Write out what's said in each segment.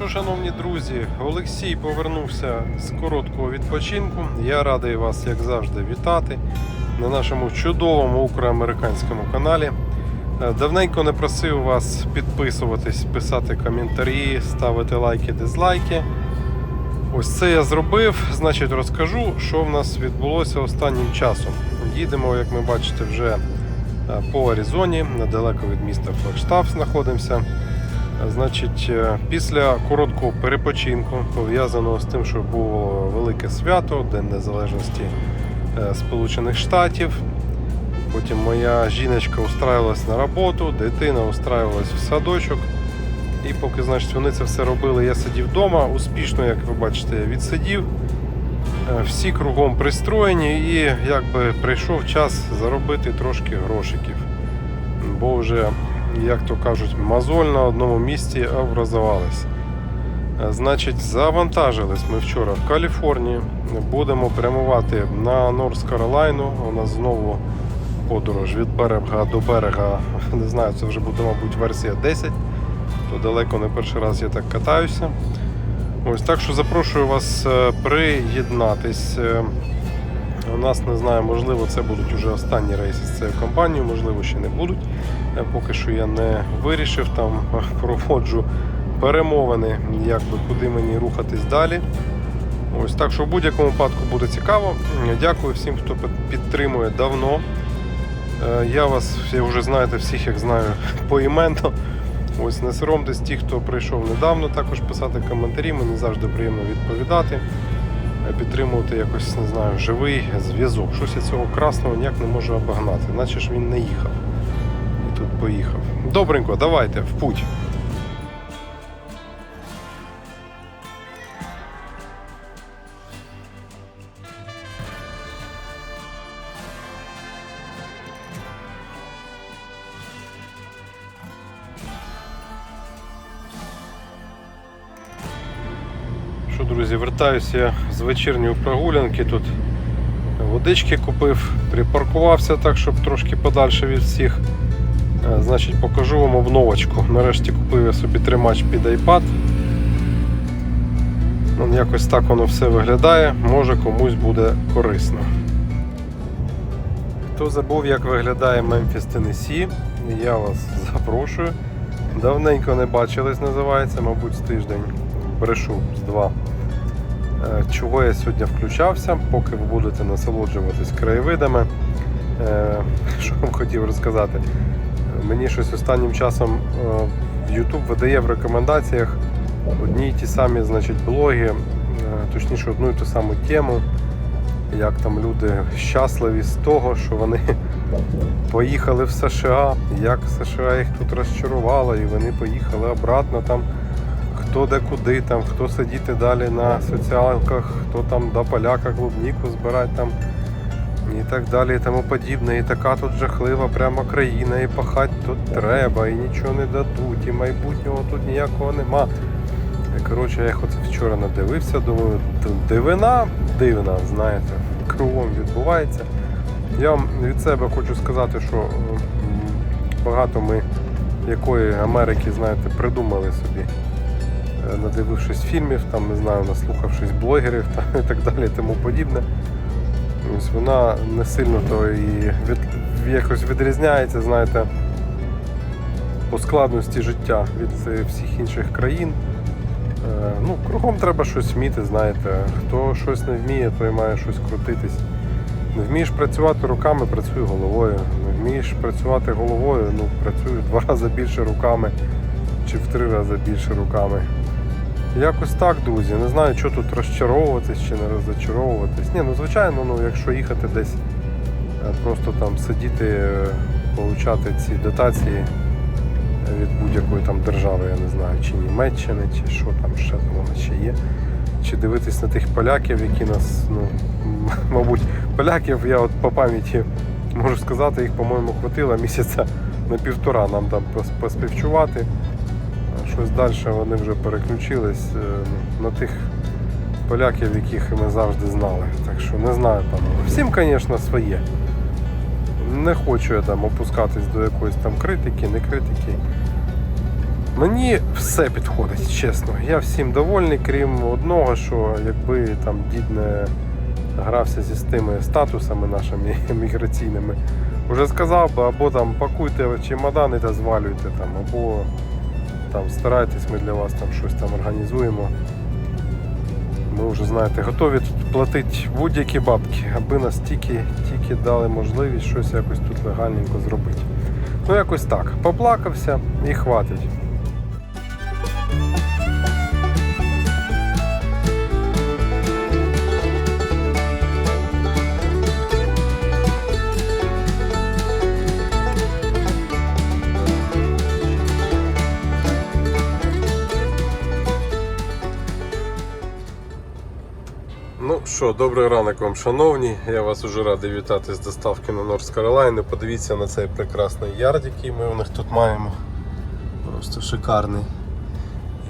що, шановні друзі, Олексій повернувся з короткого відпочинку. Я радий вас, як завжди, вітати на нашому чудовому українському каналі. Е, Давненько не просив вас підписуватись, писати коментарі, ставити лайки, дизлайки. Ось це я зробив. Значить, розкажу, що в нас відбулося останнім часом. Їдемо, як ми бачите, вже е, по Аризоні, недалеко від міста Флагштаф знаходимося. Значить, е, після короткого перепочинку, пов'язаного з тим, що було велике свято, День Незалежності е, Сполучених Штатів. Потім моя жіночка устраювалась на роботу, дитина устраювалась в садочок. І поки значить, вони це все робили, я сидів вдома. Успішно, як ви бачите, я відсидів. Е, Всі кругом пристроєні, і якби прийшов час заробити трошки грошиків. Бо вже як то кажуть, мозоль на одному місці образувалась. Е, Значить, завантажились ми вчора в Каліфорнії. Будемо прямувати на Норс Каролайну. У нас знову подорож від берега до берега. Не знаю, це вже буде, мабуть, версія 10. То далеко не перший раз я так катаюся. Ось так що запрошую вас е, приєднатись. У нас не знаю, можливо, це будуть вже останні рейси з цією компанією, можливо, ще не будуть. Е, Поки що я не вирішив, там е, проводжу перемовини, якби куди мені рухатись далі. Ось так що в будь-якому випадку буде цікаво. Е, Дякую всім, хто підтримує давно. Я вас всі вже знаєте, всіх як знаю поіменно. Ось не соромтесь ті, хто прийшов недавно, також писати коментарі. Мені завжди приємно відповідати, підтримувати якось не знаю, живий зв'язок. Щось я цього красного ніяк не можу обогнати, наче ж він не їхав. І тут поїхав. Добренько, давайте, в путь. Друзі, вертаюся я з вечірньої прогулянки. Тут водички купив, припаркувався так, щоб трошки подальше від всіх. Е, Значить, покажу вам обновочку. Нарешті купив я собі тримач під iPad. Ну, Якось так воно все виглядає, може комусь буде корисно. Хто забув, як виглядає Memphis, Tennessee, я вас запрошую. Давненько не бачились, називається, мабуть, з тиждень. Брешу з два. Е, Чого я сьогодні включався, поки ви будете насолоджуватись краєвидами. Е, Що вам хотів розказати? Мені щось останнім часом е, YouTube видає в рекомендаціях одні й ті самі значить, блоги, е, точніше одну і ту саму тему, як там люди щасливі з того, що вони поїхали в США, як США їх тут розчарувало, і вони поїхали обратно там. Хто де куди, там, хто сидіти далі на соціалках, хто там до поляка клубніку збирати там і так далі, і тому подібне. І така тут жахлива прямо країна, і пахати тут треба, і нічого не дадуть, і майбутнього тут ніякого нема. Коротше, я оце вчора надивився, думаю, дивина дивна, знаєте, кругом відбувається. Я вам від себе хочу сказати, що багато ми якої Америки, знаєте, придумали собі надивившись фільмів, там, не знаю, наслухавшись блогерів там, і так далі, і тому подібне. Ось вона не сильно то і від, якось відрізняється, знаєте, по складності життя від е, всіх інших країн. Е, Ну, кругом треба щось вміти, знаєте. Хто щось не вміє, той має щось крутитись. Не вмієш працювати руками, працюй головою. Не вмієш працювати головою, ну працюй в два рази більше руками чи в три рази більше руками. Якось так, друзі. Не знаю, що тут розчаровуватись чи не розчаровуватись. Ні, ну звичайно, ну якщо їхати десь е, просто там сидіти, е, получати ці дотації від будь-якої там держави, я не знаю, чи Німеччини, чи що там ще там воно ще є. Чи дивитись на тих поляків, які нас, ну, мабуть, поляків, я от по пам'яті можу сказати, їх, по-моєму, хватило місяця на півтора нам там поспівчувати. А далі вони вже переключились е, на тих поляків, яких ми завжди знали. Так що не знаю, панове. Всім, звісно, своє. Не хочу я там опускатись до якоїсь там критики, не критики. Мені все підходить, чесно. Я всім довольний, крім одного, що якби там дід не грався зі тими статусами нашими міграційними, вже сказав би, або там пакуйте чемодани та звалюйте там, або там старайтесь, ми для вас там щось там організуємо. Ми вже знаєте, готові тут платити будь-які бабки, аби нас тільки, тільки дали можливість щось якось тут легальненько зробити. Ну якось так. Поплакався і хватить. Ну що, добрий ранок вам, шановні. Я вас уже радий вітати з доставки на Норс Каролайну. Подивіться на цей прекрасний ярд, який ми у них тут маємо. Просто шикарний.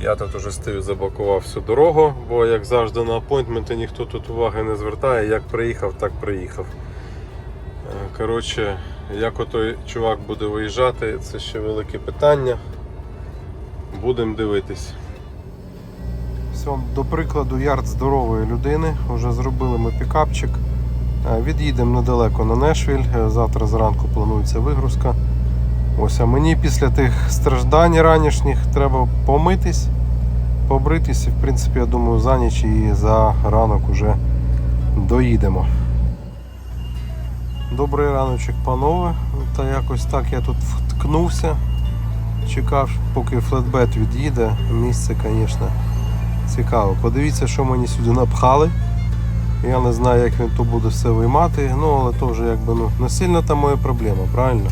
Я тут уже стою, заблокував всю дорогу, бо як завжди на апойнтменти ніхто тут уваги не звертає. Як приїхав, так приїхав. Е, Коротше, як отой чувак буде виїжджати, це ще велике питання. Будемо дивитись. Все, до прикладу, ярд здорової людини. Вже зробили ми пікапчик. Е, Від'їдемо недалеко на Нешвіль. Е, Завтра зранку планується вигрузка. Ось, а мені після тих страждань ранішніх треба помитись, побритись. І, в принципі, я думаю, за ніч і за ранок уже доїдемо. Добрий раночок, панове. Та якось так я тут вткнувся. Чекав, поки флетбет від'їде. Місце, звісно, цікаво. Подивіться, що мені сюди напхали. Я не знаю, як він то буде все виймати, ну але то вже якби ну, не сильно там моя проблема, правильно?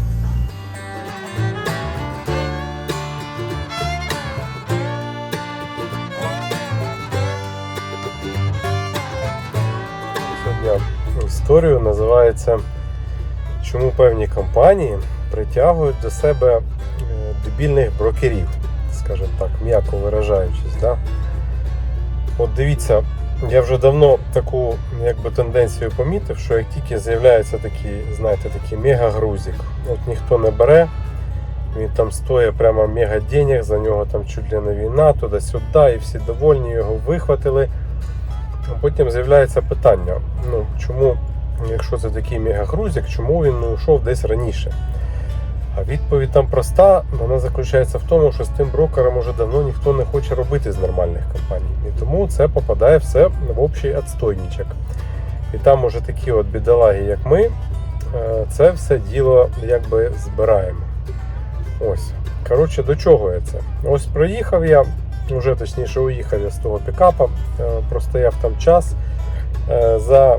Сьогодні історію називається Чому певні компанії притягують до себе е, дебільних брокерів, скажімо так, м'яко виражаючись. Да? От дивіться, я вже давно таку якби, тенденцію помітив, що як тільки з'являється такий, знаєте, такий мегагрузик, от ніхто не бере, він там стоїть прямо мега денег, за нього там чуть ли не війна, туди-сюди, і всі довольні, його вихватили. Потім з'являється питання, ну чому, якщо це такий мегагрузик, чому він не йшов десь раніше? А відповідь там проста, вона заключається в тому, що з тим брокером уже давно ніхто не хоче робити з нормальних компаній. І тому це попадає все в общий отстойничок. І там уже такі от бідолаги, як ми, е, це все діло якби збираємо. Ось. Коротше, до чого я це? Ось проїхав я, вже точніше уїхав я з того пікапа, е, простояв там час. Е, За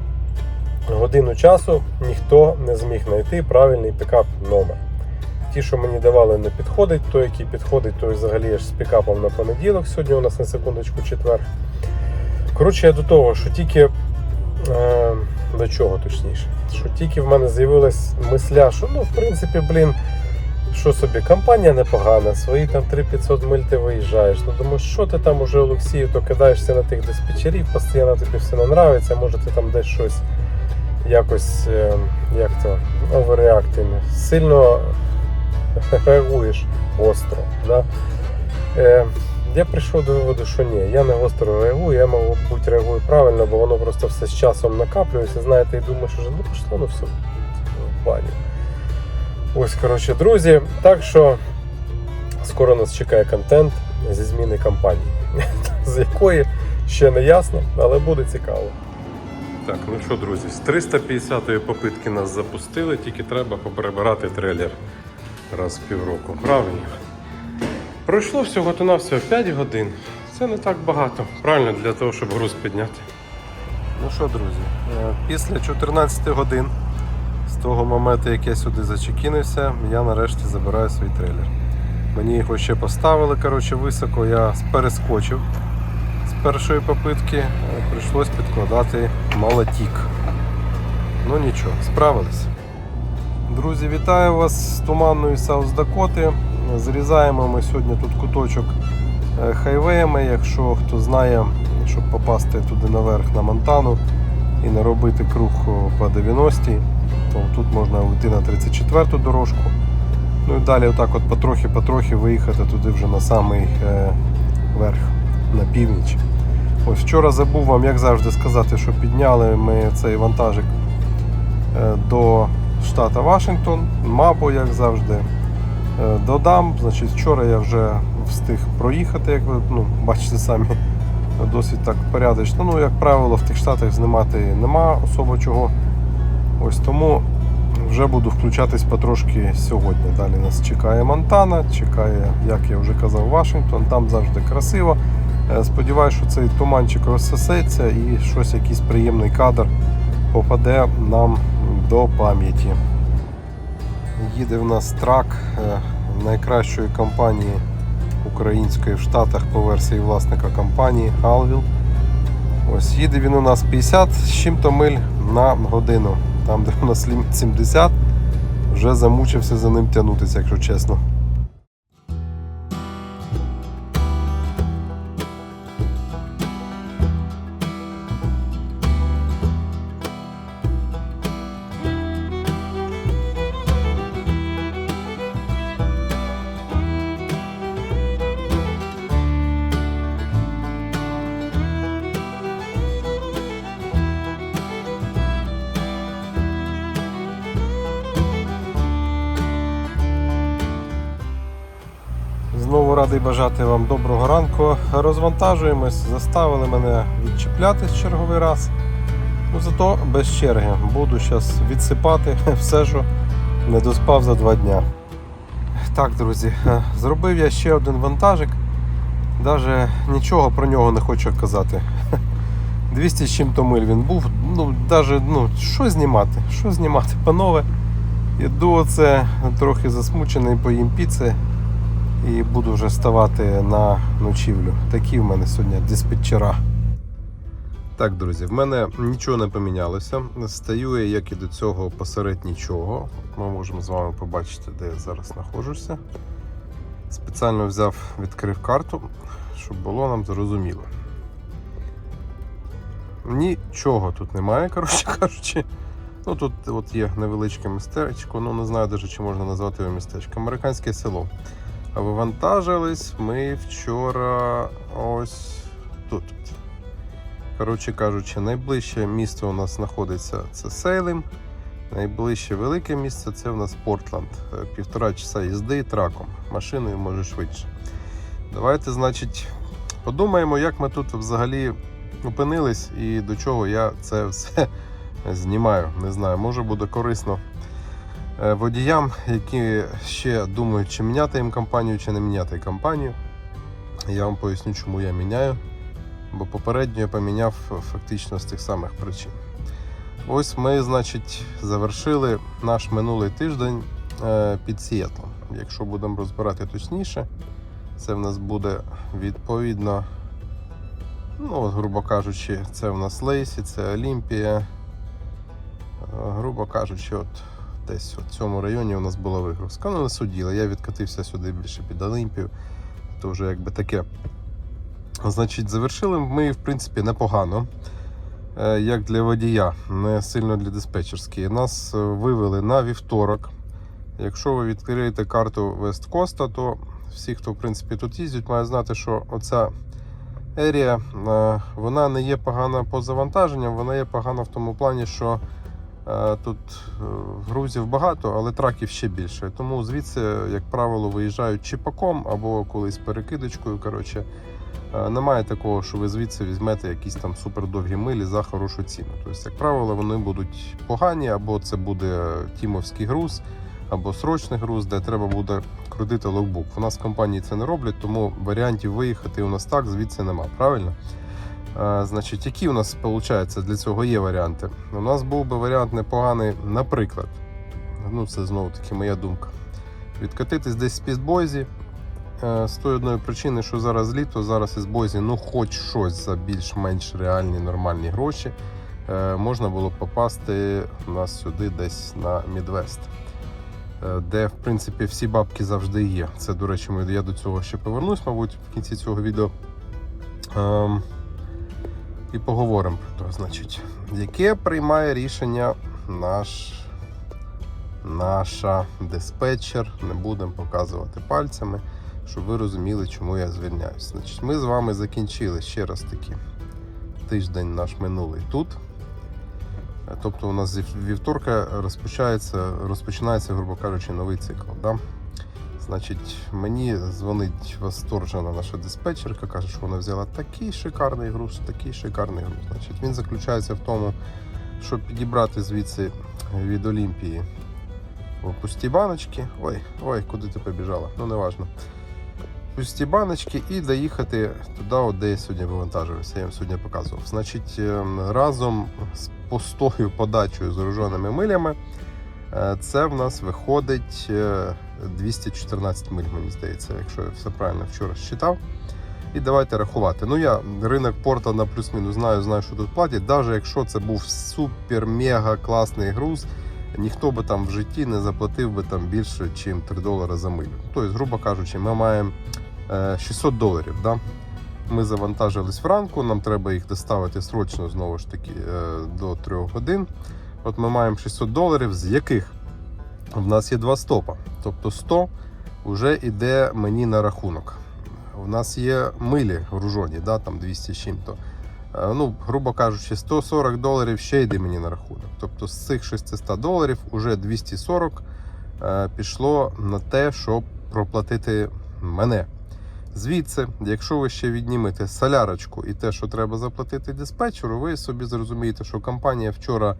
годину часу ніхто не зміг знайти правильний пікап номер. Ті, що мені давали, не підходить. Той, який підходить, той взагалі аж з пікапом на понеділок. Сьогодні у нас на секундочку четвер. Коротше, я до того, що тільки. Е, до чого точніше? Що тільки в мене з'явилась мисля, що ну, в принципі, блін, що собі, компанія непогана, свої там 3500 миль ти виїжджаєш. Ну думаєш, що ти там уже Олексію, то кидаєшся на тих диспетчерів, постійно тобі все не нравиться, може ти там десь щось якось, е, як то, оверреактивне, сильно реагуєш гостро. Да? Е, я прийшов до виводу, що ні, я не гостро реагую, я, мабуть, реагую правильно, бо воно просто все з часом накаплюється, знаєте, і думаєш, що ну пішло, ну все в баню. Ось, коротше, друзі. Так що скоро нас чекає контент зі зміни компанії, з якої ще не ясно, але буде цікаво. Так, ну що, друзі, з 350-ї попитки нас запустили, тільки треба поперебирати трейлер раз в півроку. Правильно? Пройшло всього то на всього 5 годин. Це не так багато. Правильно для того, щоб груз підняти. Ну що, друзі, е, після 14 годин з того моменту, як я сюди зачекінився, я нарешті забираю свій трейлер. Мені його ще поставили коротше, високо, я перескочив з першої попитки, е, прийшлось підкладати молотік. Ну нічого, справились. Друзі, вітаю вас з туманної Саус Дакоти. Зрізаємо ми сьогодні тут куточок е, хайвеями. Якщо хто знає, щоб попасти туди наверх на Монтану і не робити круг по 90 то тут можна уйти на 34-ту дорожку. Ну і далі отак от потрохи-потрохи виїхати туди вже на самий е, верх, на північ. Ось вчора забув вам, як завжди, сказати, що підняли ми цей вантажик е, до штата Вашингтон, мапу, як завжди. Е, Додам, значить, вчора я вже встиг проїхати, як ви ну, бачите самі, досить так порядочно. Ну, як правило, в тих штатах знімати нема особо чого. Ось тому вже буду включатись потрошки сьогодні. Далі нас чекає Монтана, чекає, як я вже казав, Вашингтон. Там завжди красиво. Е, Сподіваюсь, що цей туманчик розсосеться і щось, якийсь приємний кадр попаде нам до пам'яті. Їде в нас трак е, найкращої компанії української в Штатах по версії власника компанії Halvil. Ось їде він у нас 50 з чим-то миль на годину. Там, де у нас ліміт 70, вже замучився за ним тягнутися, якщо чесно. Радий бажати вам доброго ранку. Розвантажуємось, заставили мене відчіплятись черговий раз. Ну зато без черги. Буду зараз відсипати все, що не доспав за два дня. Так, друзі, е, зробив я ще один вантажик. Навіть нічого про нього не хочу казати. 200 з чим-то миль він був. Ну, навіть, ну, що знімати? Що знімати, панове? Іду оце трохи засмучений, поїм піци і буду вже ставати на ночівлю. Такі в мене сьогодні диспетчера. Так, друзі, в мене нічого не помінялося. Стаю я, як і до цього, посеред нічого. Ми можемо з вами побачити, де я зараз знаходжуся. Спеціально взяв, відкрив карту, щоб було нам зрозуміло. Нічого тут немає, коротше кажучи. Ну тут от є невеличке містечко, ну не знаю навіть, чи можна назвати його містечко. Американське село. Вивантажились ми вчора ось тут. Коротше кажучи, найближче місто у нас знаходиться це Сейлем. Найближче велике місце це у нас Портланд. Е, Півтора часа їзди траком. Машиною може швидше. Давайте, значить, подумаємо, як ми тут взагалі опинились і до чого я це все знімаю. Не знаю, може буде корисно водіям, які ще думають, чи міняти їм компанію, чи не міняти компанію. Я вам поясню, чому я міняю. Бо попередньо я поміняв фактично з тих самих причин. Ось ми, значить, завершили наш минулий тиждень е, під Сіетлом. Якщо будемо розбирати точніше, це в нас буде відповідно, ну, от, грубо кажучи, це в нас Лейсі, це Олімпія. Е, Грубо кажучи, от десь в цьому районі у нас була вигрузка. Ну, не суділа. Я відкатився сюди більше під Олімпію. То вже якби таке. Значить, завершили ми, в принципі, непогано. Е, Як для водія, не сильно для диспетчерської. Нас е, вивели на вівторок. Якщо ви відкриєте карту Coast, то всі, хто в принципі тут їздять, мають знати, що оця ерія е, вона не є погана по завантаженням, вона є погана в тому плані, що тут е, грузів багато, але траків ще більше. Тому звідси, як правило, виїжджають чіпаком або колись перекидочкою. Коротше, Е, Немає такого, що ви звідси візьмете якісь там супердовгі милі за хорошу ціну. Тобто, як правило, вони будуть погані, або це буде тімовський груз, або срочний груз, де треба буде крутити логбук. У нас в компанії це не роблять, тому варіантів виїхати у нас так звідси нема. Правильно? Значить, які у нас виходить, для цього є варіанти? У нас був би варіант непоганий, наприклад, ну це знову таки моя думка. Відкатитись десь з Пістбойзі, Е, З тої одної причини, що зараз літо, зараз із Бозі, ну хоч щось за більш-менш реальні нормальні гроші, е, можна було б попасти у нас сюди десь на Мідвест, е, де в принципі всі бабки завжди є. Це, до речі, я до цього ще повернусь, мабуть, в кінці цього відео. І поговоримо про те, значить, яке приймає рішення наш, наша диспетчер. Не будемо показувати пальцями, щоб ви розуміли, чому я звільняюсь. Значить, ми з вами закінчили ще раз таки тиждень наш минулий тут. Тобто у нас зі вівторка розпочинається, розпочинається, грубо кажучи, новий цикл. Да? Значить, мені дзвонить восторжена наша диспетчерка, каже, що вона взяла такий шикарний груз, такий шикарний груз. Значить, він заключається в тому, щоб підібрати звідси від Олімпії пусті баночки. Ой, ой, куди ти побіжала? Ну, неважно. Пусті баночки і доїхати туди, от, де я сьогодні вивантажився. Я вам сьогодні показував. Значить, ем, разом з пустою подачею з рожоними милями. Е, Це в нас виходить е, 214 миль, мені здається, якщо я все правильно вчора считав. І давайте рахувати. Ну я ринок порта на плюс-мінус знаю, знаю, що тут платять. Навіть якщо це був супер-мега класний груз, ніхто би там в житті не заплатив би там більше, ніж 3 долари за милю. Тобто, грубо кажучи, ми маємо е, 600 доларів. Да? Ми завантажились вранку, нам треба їх доставити срочно знову ж таки е, до 3 годин. От ми маємо 600 доларів, з яких в нас є два стопа. Тобто 100 вже йде мені на рахунок. У нас є милі гружоні, да, там 200 з чим-то. Е, Ну, грубо кажучи, 140 доларів ще йде мені на рахунок. Тобто з цих 600 доларів уже 240 е, пішло на те, щоб проплатити мене. Звідси, якщо ви ще віднімете солярочку і те, що треба заплатити диспетчеру, ви собі зрозумієте, що компанія вчора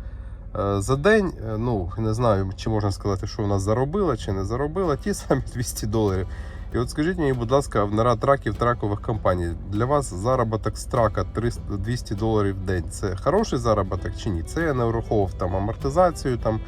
за день, е, ну не знаю, чи можна сказати, що вона заробила чи не заробила, ті самі 200 доларів. І от скажіть мені, будь ласка, в нарад траків тракових компаній, для вас заробіток з трака 300, 200 доларів в день це хороший заробіток чи ні? Це я не враховував там амортизацію, там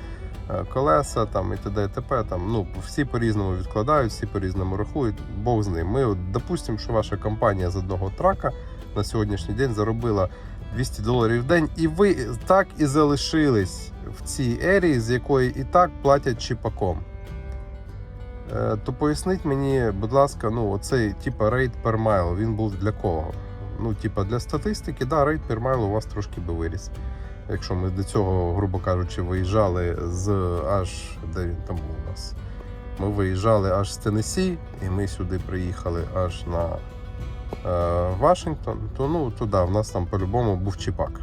е, колеса там і т.д. і т.п. Там ну всі по-різному відкладають, всі по-різному рахують. Бог з ним. Ми от допустимо, що ваша компанія з одного трака на сьогоднішній день заробила 200 доларів в день, і ви так і залишились в цій ерії, з якої і так платять чіпаком. Е, То поясніть мені, будь ласка, ну оцей типа рейд mile, він був для кого? Ну, типа для статистики, да, рейд mile у вас трошки би виріс. Якщо ми до цього, грубо кажучи, виїжджали з аж де він там був у нас. Ми виїжджали аж з Теннессі, і ми сюди приїхали аж на Вашингтон, то ну туди в нас там по-любому був чіпак.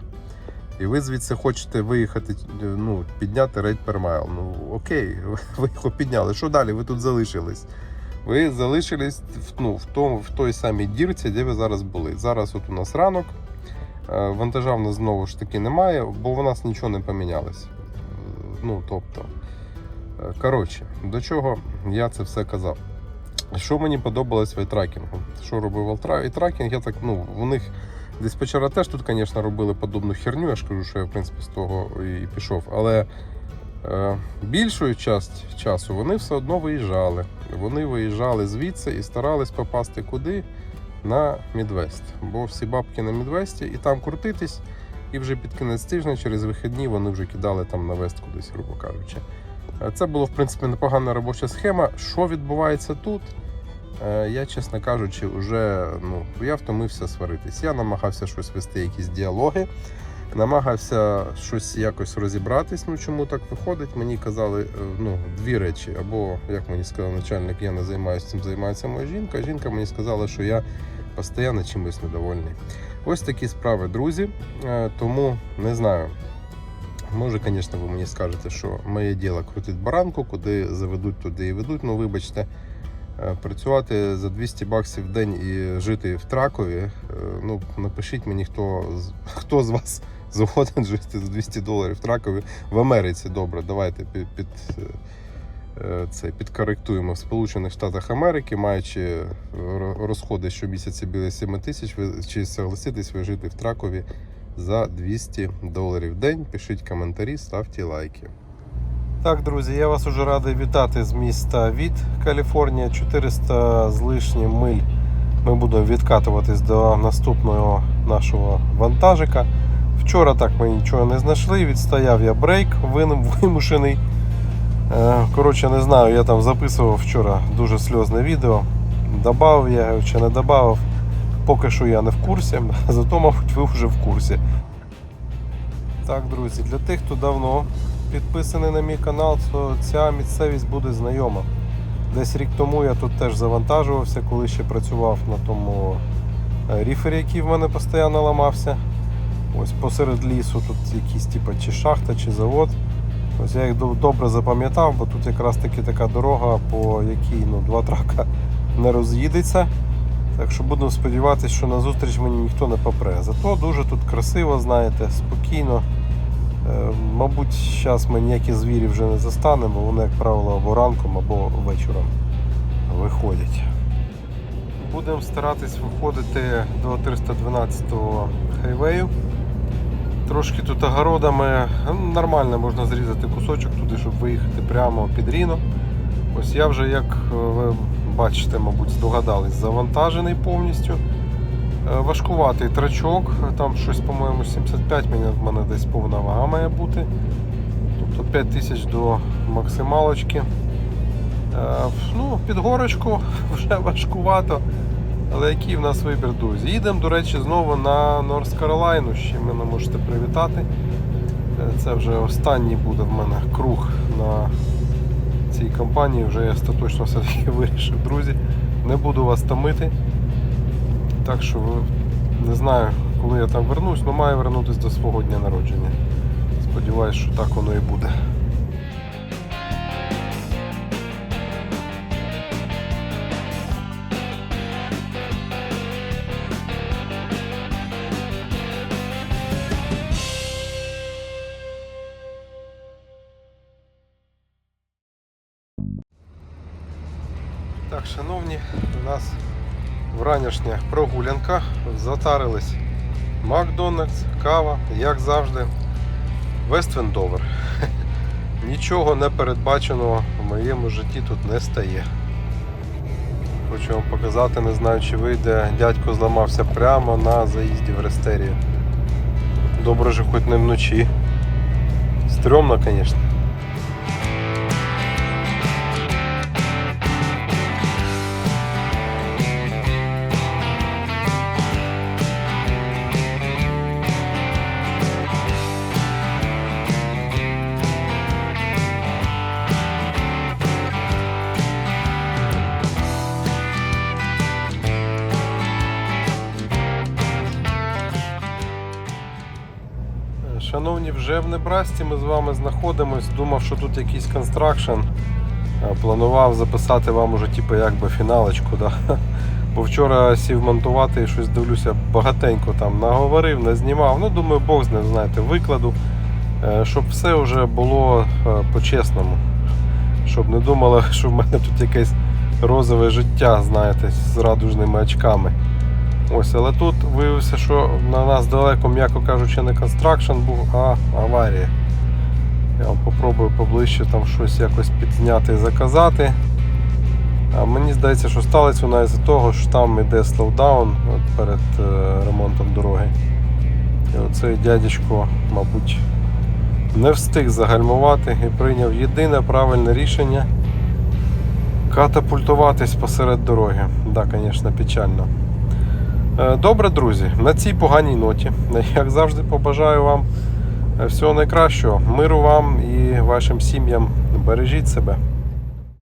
І ви звідси хочете виїхати, ну, підняти рейд per. Ну окей, ви його підняли. Що далі? Ви тут залишились. Ви залишились ну, в, тому, в той самій дірці, де ви зараз були. Зараз от у нас ранок. Е, Вантажа в нас знову ж таки немає, бо в нас нічого не помінялось. Е, Ну, тобто, е, коротше, до чого я це все казав. Що мені подобалось в айтракінгу? Що робив айтракінг? Я так, ну, у них диспетчера теж тут, звісно, робили подобну херню. Я ж кажу, що я в принципі з того і пішов. Але е, більшу часть часу вони все одно виїжджали. Вони виїжджали звідси і старались попасти куди? На Мідвест. Бо всі бабки на Мідвесті і там крутитись. І вже під кінець тижня, через вихідні, вони вже кидали там на вест кудись, грубо кажучи. Це було, в принципі, непогана робоча схема. Що відбувається тут? Е, Я, чесно кажучи, вже ну, я втомився сваритись. Я намагався щось вести, якісь діалоги, намагався щось якось розібратись. Ну чому так виходить? Мені казали е, ну, дві речі. Або, як мені сказав начальник, я не займаюся цим, займається моя жінка. Жінка мені сказала, що я постійно чимось недовольний. Ось такі справи, друзі. Е, Тому не знаю. Може, звісно, ви мені скажете, що моє діло крутить баранку, куди заведуть, туди і ведуть. Ну, вибачте, е, працювати за 200 баксів в день і жити в Тракові. е, Ну, напишіть мені, хто, хто з вас згоден жити за 200 доларів в Тракові в Америці. Добре, давайте під, під, е, це, підкоректуємо. В Сполучених Штатах Америки, маючи ро- розходи щомісяця біля 7 тисяч, ви чи согласитесь ви жити в Тракові за 200 доларів в день. Пишіть коментарі, ставте лайки. Так, друзі, я вас уже радий вітати з міста від Каліфорнія. 400 з лишнім миль. Ми будемо відкатуватись до наступного нашого вантажика. Вчора так ми нічого не знайшли. Відстояв я брейк вимушений. Е, Коротше, не знаю, я там записував вчора дуже сльозне відео. Добавив я його чи не добавив. Поки що я не в курсі, зато, мабуть, ви вже в курсі. Так, друзі, для тих, хто давно підписаний на мій канал, то ця місцевість буде знайома. Десь рік тому я тут теж завантажувався, коли ще працював на тому е, ріфері, який в мене постійно ламався. Ось посеред лісу тут якісь типу, чи шахта, чи завод. Ось я їх добре запам'ятав, бо тут якраз таки така дорога, по якій ну, два трака не роз'їдеться. Так що будемо сподіватися, що на зустріч мені ніхто не попре. Зато дуже тут красиво, знаєте, спокійно. Е, Мабуть, зараз ми ніякі звірі вже не застанемо, вони, як правило, або ранком, або вечором виходять. Будемо старатись виходити до 312-го хайвею. Трошки тут огородами нормально можна зрізати кусочок туди, щоб виїхати прямо під Ріно. Ось я вже, як е, бачите, мабуть, здогадались, завантажений повністю. Е, Важкуватий трачок, там щось, по-моєму, 75 в мене десь повна вага має бути. Тобто 5 тисяч до максималочки. Е, Ну, під горочку вже важкувато. Але який в нас вибір, друзі? Їдемо, до речі, знову на Норс Каролайну, чим мене можете привітати. Е, Це вже останній буде в мене круг на цій компанії. Вже я остаточно все-таки вирішив, друзі. Не буду вас томити. Так що не знаю, коли я там вернусь, але маю вернутися до свого дня народження. Сподіваюсь, що так воно і буде. Шановні, у нас вранішня прогулянка. Затарились Макдональдс, кава, як завжди. Вествендовер. Нічого непередбаченого в моєму житті тут не стає. Хочу вам показати, не знаю, чи вийде. Дядько зламався прямо на заїзді в Рестерію. Добре, що хоч не вночі. Стрьомно, звісно. Вже в Небрасті ми з вами знаходимось. Думав, що тут якийсь констракшн. Планував записати вам уже типу, якби фіналочку. Да? Бо вчора сів монтувати і щось дивлюся, багатенько там наговорив, назнімав. Ну, думаю, Бог з ним, знаєте, викладу. Е, Щоб все вже було е, по-чесному. Щоб не думали, що в мене тут якесь розове життя, знаєте, з радужними очками. Ось, але тут виявився, що на нас далеко, м'яко кажучи, не констракшн був, а аварія. Я вам попробую поближче там щось якось підзняти і заказати. А мені здається, що сталося вона із-за того, що там йде слоудаун от перед е, ремонтом дороги. І оцей дядечко, мабуть, не встиг загальмувати і прийняв єдине правильне рішення катапультуватись посеред дороги. Так, да, звісно, печально. Е, Добре, друзі, на цій поганій ноті, як завжди, побажаю вам е, всього найкращого, миру вам і вашим сім'ям. Бережіть себе.